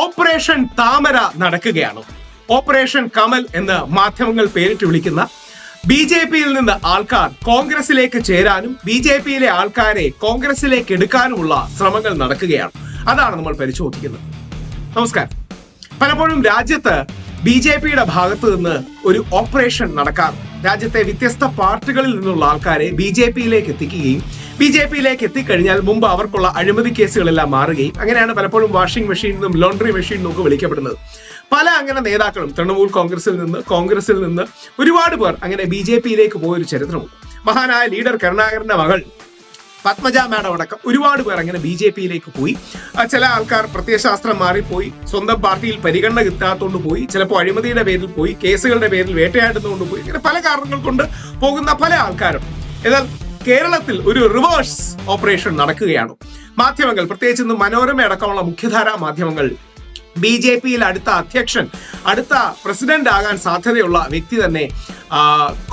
Operation താമര നടക്കുകയാണ്. Operation Kamal എന്ന് മാധ്യമങ്ങൾ പേരിട്ട് വിളിക്കുന്ന ബി ജെ പിയിൽ നിന്ന് ആൾക്കാർ കോൺഗ്രസിലേക്ക് ചേരാനും ബി ജെ പിയിലെ ആൾക്കാരെ കോൺഗ്രസിലേക്ക് എടുക്കാനുമുള്ള ശ്രമങ്ങൾ നടക്കുകയാണ്. അതാണ് നമ്മൾ പരിശോധിക്കുന്നത്. നമസ്കാരം. പലപ്പോഴും രാജ്യത്ത് ബി ജെ പിയുടെ ഭാഗത്ത് നിന്ന് ഒരു ഓപ്പറേഷൻ നടക്കാറുണ്ട്. രാജ്യത്തെ വ്യത്യസ്ത പാർട്ടികളിൽ നിന്നുള്ള ആൾക്കാരെ ബി ജെ പിയിലേക്ക് എത്തിക്കുകയും ബി ജെ പിയിലേക്ക് എത്തിക്കഴിഞ്ഞാൽ മുമ്പ് അവർക്കുള്ള അഴിമതി കേസുകളെല്ലാം മാറുകയും അങ്ങനെയാണ് പലപ്പോഴും വാഷിംഗ് മെഷീൻ എന്നും ലോണ്ടറി മെഷീൻ എന്നും ഒക്കെ വിളിക്കപ്പെടുന്നത്. പല അങ്ങനെ നേതാക്കളും തൃണമൂൽ കോൺഗ്രസിൽ നിന്ന് കോൺഗ്രസിൽ നിന്ന് ഒരുപാട് പേർ അങ്ങനെ ബി ജെ പിയിലേക്ക് പോയൊരു ചരിത്രമുണ്ട്. മഹാനായ ലീഡർ കരുണാകരന്റെ മകൾ പത്മജ മാഡം അടക്കം ഒരുപാട് പേർ അങ്ങനെ ബി ജെ പിയിലേക്ക് പോയി. ചില ആൾക്കാർ പ്രത്യയശാസ്ത്രം മാറിപ്പോയി സ്വന്തം പാർട്ടിയിൽ പരിഗണന കിട്ടാത്തോണ്ട് പോയി ചിലപ്പോൾ അഴിമതിയുടെ പേരിൽ പോയി കേസുകളുടെ പേരിൽ വേട്ടയാടുന്നതുകൊണ്ട് പോയി ഇങ്ങനെ പല കാരണങ്ങൾ കൊണ്ട് പോകുന്ന പല ആൾക്കാരും. എന്നാൽ കേരളത്തിൽ ഒരു റിവേഴ്സ് ഓപ്പറേഷൻ നടക്കുകയാണ്. മാധ്യമങ്ങൾ പ്രത്യേകിച്ച് ഇന്ന് മനോരമ അടക്കമുള്ള മുഖ്യധാരാ മാധ്യമങ്ങൾ ബി ജെ പിയിൽ അടുത്ത അധ്യക്ഷൻ അടുത്ത പ്രസിഡന്റ് ആകാൻ സാധ്യതയുള്ള വ്യക്തി തന്നെ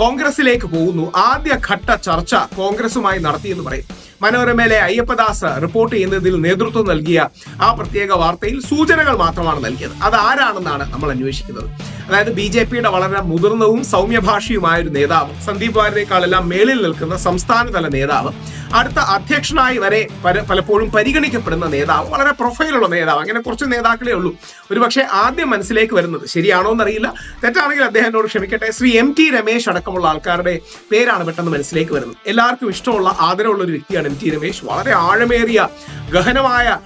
കോൺഗ്രസിലേക്ക് പോകുന്നു. ആദ്യ ഘട്ട ചർച്ച കോൺഗ്രസുമായി നടത്തിയെന്ന് പറയും. മനോരമയിലെ അയ്യപ്പദാസ് റിപ്പോർട്ട് ചെയ്യുന്നതിൽ നേതൃത്വം നൽകിയ ആ പ്രത്യേക വാർത്തയിൽ സൂചനകൾ മാത്രമാണ് നൽകിയത്. അത് ആരാണെന്നാണ് നമ്മൾ അന്വേഷിക്കുന്നത്. അതായത് ബി ജെ പിയുടെ വളരെ മുതിർന്നവും സൗമ്യഭാഷിയുമായ ഒരു നേതാവ്. സന്ദീപ് വാര്യരെക്കാളെല്ലാം മേളിൽ നിൽക്കുന്ന സംസ്ഥാനതല നേതാവ്. അടുത്ത അധ്യക്ഷനായി വരെ പല- പലപ്പോഴും പരിഗണിക്കപ്പെടുന്ന നേതാവ് വളരെ പ്രൊഫൈലുള്ള നേതാവ്. അങ്ങനെ കുറച്ച് നേതാക്കളേ ഉള്ളൂ. ഒരുപക്ഷെ ആദ്യം മനസ്സിലേക്ക് വരുന്നത് ശരിയാണോ എന്നറിയില്ല. തെറ്റാണെങ്കിൽ അദ്ദേഹത്തോട് ക്ഷമിക്കട്ടെ. ശ്രീ എം ടി രമേശ് അടക്കമുള്ള ആൾക്കാരുടെ പേരാണ് പെട്ടെന്ന് മനസ്സിലേക്ക് വരുന്നത്. എല്ലാവർക്കും ഇഷ്ടമുള്ള ആദരവുള്ള ഒരു വ്യക്തിയാണ് എം ടി രമേശ്. വളരെ ആഴമേറിയ ഗഹനമായ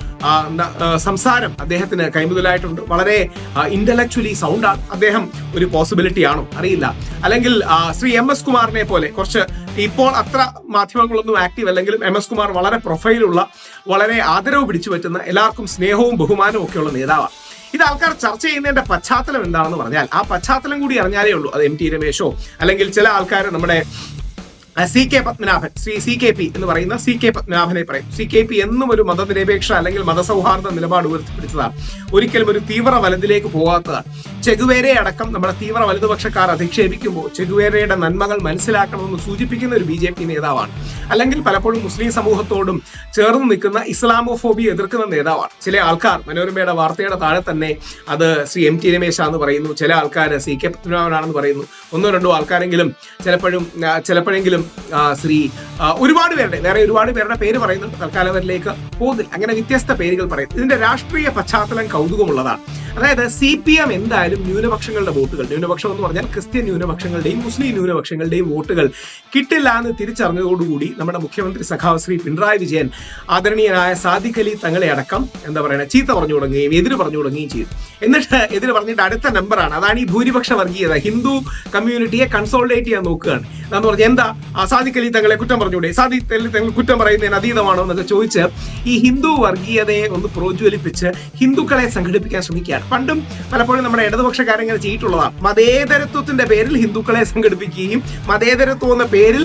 സംസാരം അദ്ദേഹത്തിന് കൈമുതലായിട്ടുണ്ട്. വളരെ ഇന്റലക്ച്വലി സൗണ്ടാണ് അദ്ദേഹം ഒരു പോസിബിലിറ്റി ആണോ? അറിയില്ല. അല്ലെങ്കിൽ ശ്രീ എം എസ് കുമാറിനെ പോലെ കുറച്ച് ഇപ്പോൾ അത്ര മാധ്യമങ്ങളൊന്നും ആക്റ്റീവ് അല്ലെങ്കിലും എം എസ് കുമാർ വളരെ പ്രൊഫൈലുള്ള വളരെ ആദരവ് പിടിച്ചു പറ്റുന്ന എല്ലാവർക്കും സ്നേഹവും ബഹുമാനവും ഒക്കെയുള്ള നേതാവാണ് ഇത് ആൾക്കാർ ചർച്ച ചെയ്യുന്നതിന്റെ പശ്ചാത്തലം എന്താണെന്ന് പറഞ്ഞാൽ ആ പശ്ചാത്തലം കൂടി അറിഞ്ഞാലേ ഉള്ളൂ. അത് എം ടി രമേശോ അല്ലെങ്കിൽ ചില ആൾക്കാർ നമ്മുടെ C K Padmanabhan Shri C K P എന്ന് പറയുന്ന സി കെ പത്മനാഭനെ പറയും. സി കെ പി എന്നും ഒരു മതനിരപേക്ഷ അല്ലെങ്കിൽ മതസൗഹാർദ്ദ നിലപാട് ഉയർത്തിപ്പിടിച്ചതാണ്. ഒരിക്കലും ഒരു തീവ്ര വലതിലേക്ക് പോകാത്തതാണ് ചെഗുവേരെ അടക്കം നമ്മുടെ തീവ്ര വലതുപക്ഷക്കാർ അധിക്ഷേപിക്കുമ്പോൾ ചെഗുവേരയുടെ നന്മകൾ മനസ്സിലാക്കണമെന്ന് സൂചിപ്പിക്കുന്ന ഒരു ബി ജെ പി നേതാവാണ്. അല്ലെങ്കിൽ പലപ്പോഴും മുസ്ലിം സമൂഹത്തോടും ചേർന്ന് നിൽക്കുന്ന ഇസ്ലാമോഫോബി എതിർക്കുന്ന നേതാവാണ്. ചില ആൾക്കാർ മനോരമയുടെ വാർത്തയുടെ താഴെ തന്നെ അത് ശ്രീ എം ടി രമേശ് ആണെന്ന് പറയുന്നു ചില ആൾക്കാർ സി കെ പത്മനാഭനാണെന്ന് പറയുന്നു ഒന്നോ രണ്ടോ ആൾക്കാരെങ്കിലും ചിലപ്പോഴും ചിലപ്പോഴെങ്കിലും ശ്രീ ഒരുപാട് പേരുടെ വേറെ ഒരുപാട് പേരുടെ പേര് പറയുന്നുണ്ട് തൽക്കാലം അവരിലേക്ക് പോകുന്നില്ല. അങ്ങനെ വ്യത്യസ്ത പേരുകൾ പറയും ഇതിന്റെ രാഷ്ട്രീയ പശ്ചാത്തലം കൗതുകമുള്ളതാണ്. അതായത് സി പി എം എന്തായാലും ന്യൂനപക്ഷങ്ങളുടെ വോട്ടുകൾ. ന്യൂനപക്ഷം എന്ന് പറഞ്ഞാൽ ക്രിസ്ത്യൻ ന്യൂനപക്ഷങ്ങളുടെയും മുസ്ലിം ന്യൂനപക്ഷങ്ങളുടെയും വോട്ടുകൾ. കിട്ടില്ല എന്ന് തിരിച്ചറിഞ്ഞതോടുകൂടി നമ്മുടെ മുഖ്യമന്ത്രി സഖാവ് ശ്രീ പിണറായി വിജയൻ ആദരണീയനായ സാദിഖ് അലി തങ്ങളെ അടക്കം എന്താ പറയുക ചീത്ത പറഞ്ഞു തുടങ്ങുകയും എതിര് പറഞ്ഞു തുടങ്ങുകയും ചെയ്തു. എന്നിട്ട് ഇതിൽ പറഞ്ഞിട്ട് അടുത്ത നമ്പറാണ് അതാണ് ഈ ഭൂരിപക്ഷ വർഗീയത. ഹിന്ദു കമ്മ്യൂണിറ്റിയെ കൺസോൾഡേറ്റ് ചെയ്യാൻ നോക്കുകയാണ്. എന്ന് പറഞ്ഞാൽ എന്താ? സാദിഖ് അലി തങ്ങളെ കുറ്റം പറഞ്ഞൂടെ? സാദിഖ് അലി തങ്ങൾ കുറ്റം പറയുന്നതിന് അതീതമാണോ എന്നൊക്കെ ചോദിച്ച് ഈ ഹിന്ദു വർഗീയതയെ ഒന്ന് പ്രോജ്വലിപ്പിച്ച് ഹിന്ദുക്കളെ സംഘടിപ്പിക്കാൻ ശ്രമിക്കുകയാണ്. പണ്ടും പലപ്പോഴും നമ്മുടെ ഇടതുപക്ഷക്കാരിങ്ങനെ ചെയ്തിട്ടുള്ളതാണ്. മതേതരത്വത്തിന്റെ പേരിൽ ഹിന്ദുക്കളെ സംഘടിപ്പിക്കുകയും മതേതരത്വം എന്ന പേരിൽ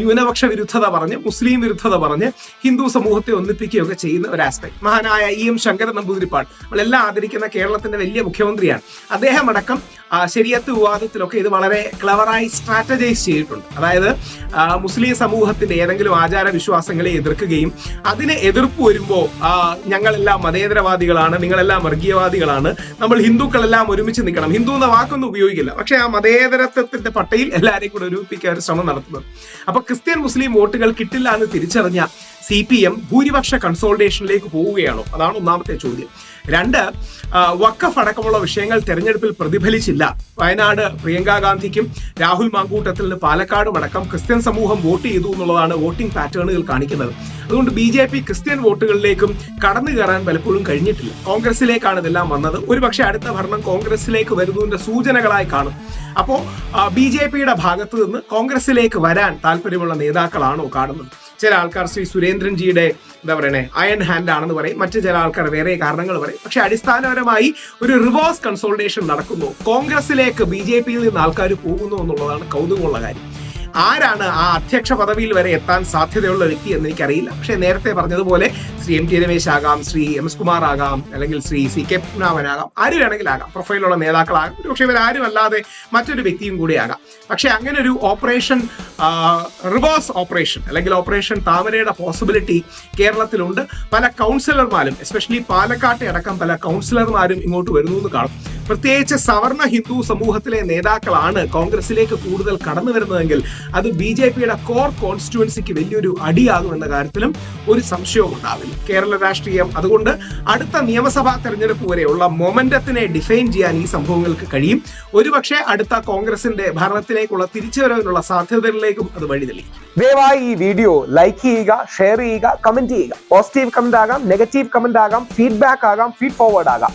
ന്യൂനപക്ഷ വിരുദ്ധത പറഞ്ഞ് മുസ്ലിം വിരുദ്ധത പറഞ്ഞ് ഹിന്ദു സമൂഹത്തെ ഒന്നിപ്പിക്കുകയൊക്കെ ചെയ്യുന്ന ഒരു ആസ്പെക്ട് മഹാനായ ഇ എം ശങ്കരൻ നമ്പൂതിരിപ്പാട്. നമ്മളെല്ലാം ആദരിക്കുന്ന കേരളത്തിന്റെ വലിയ മുഖ്യമന്ത്രിയാണ്. അദ്ദേഹം അടക്കം ശരിയത്ത് വിവാദത്തിലൊക്കെ ഇത് വളരെ ക്ലവറായി സ്ട്രാറ്റജൈസ് ചെയ്തിട്ടുണ്ട്. അതായത് മുസ്ലിം സമൂഹത്തിന്റെ ഏതെങ്കിലും ആചാര വിശ്വാസങ്ങളെ എതിർക്കുകയും അതിനെ എതിർപ്പ് വരുമ്പോൾ ഞങ്ങളെല്ലാം മതേതരവാദികളാണ് നിങ്ങളെല്ലാം വർഗീയവാദികളാണ് നമ്മൾ ഹിന്ദുക്കളെല്ലാം ഒരുമിച്ച് നിൽക്കണം. ഹിന്ദു എന്ന വാക്കൊന്നും ഉപയോഗിക്കില്ല. പക്ഷെ ആ മതേതരത്വത്തിന്റെ പട്ടയിൽ എല്ലാവരെയും കൂടെ ഒരുമിപ്പിക്കാൻ ഒരു ശ്രമം നടത്തുന്നത് അപ്പൊ ക്രിസ്ത്യൻ മുസ്ലിം വോട്ടുകൾ കിട്ടില്ല എന്ന് തിരിച്ചറിഞ്ഞ സി പി എം ഭൂരിപക്ഷ കൺസോൾട്ടേഷനിലേക്ക് പോവുകയാണോ? അതാണ് ഒന്നാമത്തെ ചോദ്യം. രണ്ട് വക്കഫ് അടക്കമുള്ള വിഷയങ്ങൾ തെരഞ്ഞെടുപ്പിൽ പ്രതിഫലിച്ചില്ല. വയനാട് പ്രിയങ്കാ ഗാന്ധിക്കും രാഹുൽ മാങ്കൂട്ടത്തിന് പാലക്കാടും അടക്കം ക്രിസ്ത്യൻ സമൂഹം വോട്ട് ചെയ്തു എന്നുള്ളതാണ് വോട്ടിംഗ് പാറ്റേണുകൾ കാണിക്കുന്നത്. അതുകൊണ്ട് ബി ജെ പി ക്രിസ്ത്യൻ വോട്ടുകളിലേക്കും കടന്നു കയറാൻ പലപ്പോഴും കഴിഞ്ഞിട്ടില്ല. കോൺഗ്രസിലേക്കാണ് ഇതെല്ലാം വന്നത്. ഒരുപക്ഷെ അടുത്ത ഭരണം കോൺഗ്രസിലേക്ക് വരുന്നതിന്റെ സൂചനകളായി കാണും. അപ്പോൾ ബി ജെ പിയുടെ ഭാഗത്തു നിന്ന് കോൺഗ്രസിലേക്ക് വരാൻ താല്പര്യമുള്ള നേതാക്കളാണോ കാണുന്നത്? ചില ആൾക്കാർ ശ്രീ സുരേന്ദ്രൻജിയുടെ എന്താ പറയണേ അയൺ ഹാൻഡ് ആണെന്ന് പറയും. മറ്റു ചില ആൾക്കാർ വേറെ കാരണങ്ങൾ പറയും. പക്ഷെ അടിസ്ഥാനപരമായി ഒരു റിവേഴ്സ് കൺസോൾട്ടേഷൻ നടക്കുന്നു. കോൺഗ്രസിലേക്ക് ബി ജെ പിയിൽ നിന്ന് ആൾക്കാർ പോകുന്നു എന്നുള്ളതാണ് കൗതുകമുള്ള കാര്യം. ആരാണ് ആ അധ്യക്ഷ പദവിയിൽ വരെ എത്താൻ സാധ്യതയുള്ള വ്യക്തി എന്ന് എനിക്കറിയില്ല. പക്ഷേ നേരത്തെ പറഞ്ഞതുപോലെ ശ്രീ എം ടി രമേശ് ആകാം ശ്രീ എം എസ് കുമാർ ആകാം അല്ലെങ്കിൽ ശ്രീ സി കെ പുനാമനാകാം ആര് വേണമെങ്കിലും ആകാം. പ്രൊഫൈലുള്ള നേതാക്കളാകാം. പക്ഷേ ഇവരാരും അല്ലാതെ മറ്റൊരു വ്യക്തിയും കൂടി ആകാം. പക്ഷേ അങ്ങനെ ഒരു ഓപ്പറേഷൻ റിവേഴ്സ് ഓപ്പറേഷൻ അല്ലെങ്കിൽ ഓപ്പറേഷൻ താമരയുടെ പോസിബിലിറ്റി കേരളത്തിലുണ്ട്. പല കൗൺസിലർമാരും എസ്പെഷ്യലി പാലക്കാട്ടെ അടക്കം പല കൗൺസിലർമാരും ഇങ്ങോട്ട് വരുന്നു എന്ന് കാണും. പ്രത്യേകിച്ച് സവർണ ഹിന്ദു സമൂഹത്തിലെ നേതാക്കളാണ് കോൺഗ്രസിലേക്ക് കൂടുതൽ കടന്നു വരുന്നതെങ്കിൽ അത് ബി ജെ പിയുടെ കോർ കോൺസ്റ്റിറ്റുവൻസിക്ക് വലിയൊരു അടിയാകുമെന്ന കാര്യത്തിലും ഒരു സംശയവും ഉണ്ടാവില്ല. കേരള രാഷ്ട്രീയം അതുകൊണ്ട് അടുത്ത നിയമസഭാ തെരഞ്ഞെടുപ്പ് വരെയുള്ള മൊമെന്റത്തിനെ ഡിഫൈൻ ചെയ്യാൻ ഈ സംഭവങ്ങൾക്ക് കഴിയും. ഒരുപക്ഷെ അടുത്ത കോൺഗ്രസിന്റെ ഭരണത്തിലേക്കുള്ള തിരിച്ചുവരവിനുള്ള സാധ്യതകളിലേക്കും അത് വഴി തെളിയിക്കും. ദയവായി ഈ വീഡിയോ ലൈക്ക് ചെയ്യുക ഷെയർ ചെയ്യുക കമന്റ് ചെയ്യുക. പോസിറ്റീവ് കമന്റ് ആകാം നെഗറ്റീവ് കമന്റ് ആകാം ഫീഡ്ബാക്ക് ആകാം ഫീഡ് ഫോർവേഡ് ആകാം.